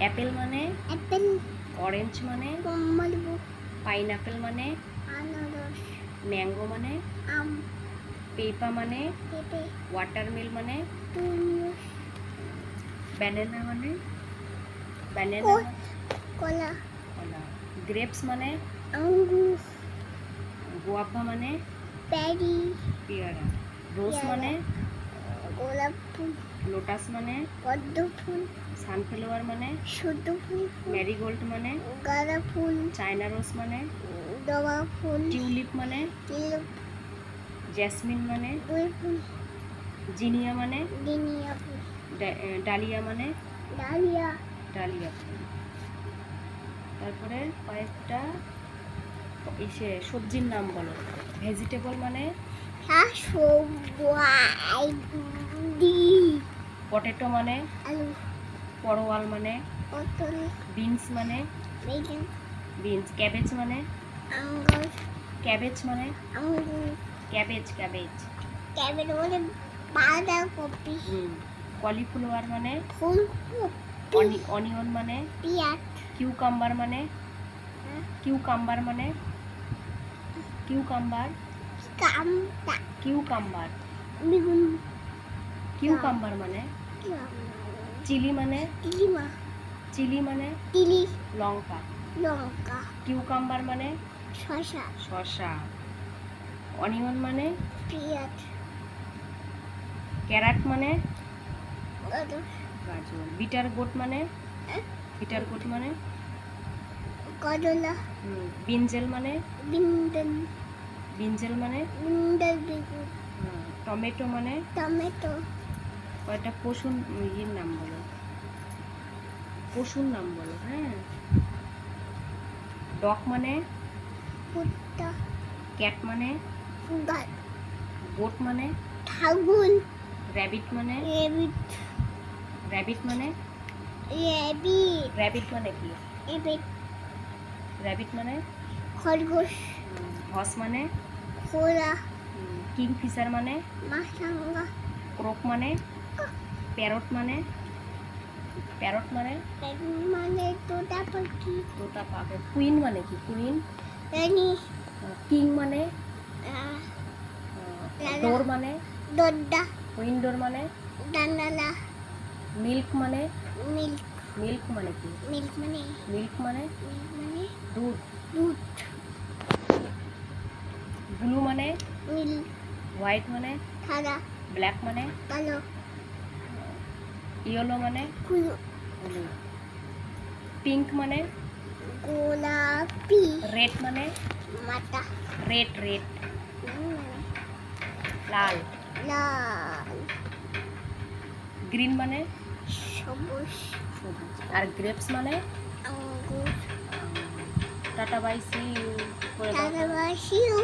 Apple মানে? Apple. Orange মানে? কমলবু pineapple মানে? আনারস। ম্যাঙ্গো মানে? আম। পেপা মানে? পেঁপে। ওয়াটারমেল মানে? তরমুজ। ব্যানানা মানে? ব্যানানা কল কলা। কলা। গ্রেপস মানে? আঙ্গুর। গোয়াভা মানে? পেরি পেয়ারা। রোজ মানে? গোলাপ ফুল লোটাস মানে? পদ্ম ফুল সানফ্লাওয়ার মানে? শুদ্ধ ফুল ম্যারিগোল্ড মানে? গাঁদা ফুল চায়না রোজ মানে? জবা ফুল টিউলিপ মানে? তিলক জ্যাসমিন মানে? ফুল জিনিয়া মানে? ডিনিয়া ফুল। ডালিয়া মানে? ডালিয়া। ডালিয়া ফুল। তারপরে কয়েকটা এসে সবজির নাম বলো। ভেজিটেবল মানে? পটেটো মানে? পরোয়াল মানে? বিনস মানে? বিনস ক্যাবেজ মানে? ক্যাবেজ মানে? ক্যাবেজ ক্যাবেজ ক্যাবেজ মানে বাঁধাকপি কলিফ্লাওয়ার মানে? ফুলকপি। অনিয়ন মানে? পেঁয়াজ। কিউকাম্বার মানে? কিউকাম্বার মানে? কিউকাম্বার? কিউকাম্বার। কিউকাম্বার। মানে? চিলি মানে? চিলি মানে? তিলি লঙ্কা। লঙ্কা। কিউকাম্বার মানে? শসা। শসা। অনিয়ন মানে? পেঁয়াজ। ক্যারাট মানে? গাজর। বিটার গোট মানে? বিটার গোট মানে? করলা বিনজেল মানে? বিন্দন বিনজেল মানে? বেগুন টমেটো মানে? টমেটো কয়টা পশুর ইয়ের নাম বলো? পশুর নাম বলো হ্যাঁ। ডগ মানে? ভুট্টা ক্যাট মানে? গাল গোট মানে? ঠাগুন র্যাবিট মানে? রেবিট র্যাবিট মানে? রেবিট র্যাবিট মানে কি? রেবিট র্যাবিট মানে? খরগোশ। হস মানে? খোলা কিং ফিশার মানে? মাসাঙ্গা ক্রোক মানে? প্যারট মানে? প্যারট মানে? মানে তোতা পাখি। তোতা পাখি। কুইন মানে কি? কুইন রানী। কিং মানে? ডোর মানে? দড্ডা উইন্ডোর মানে? ডান্ডালা মিল্ক মানে? মিল্ক মিল্ক মানে কি? মিল্ক মানে? মিল্ক মানে? মানে? দুধ। দুধ। ব্লু মানে? নীল হোয়াইট মানে? সাদা। ব্ল্যাক মানে? কালো। ইয়েলো মানে? কুলু। পিঙ্ক মানে? গোলাপি। রেড মানে? মাটা। Red red. লাল। লাল। গ্রিন মানে? সবুজ। সবুজ আর গ্রেপস মানে? আঙ্গুর। টাটা বাই সি টাটা বাই সি বাসিও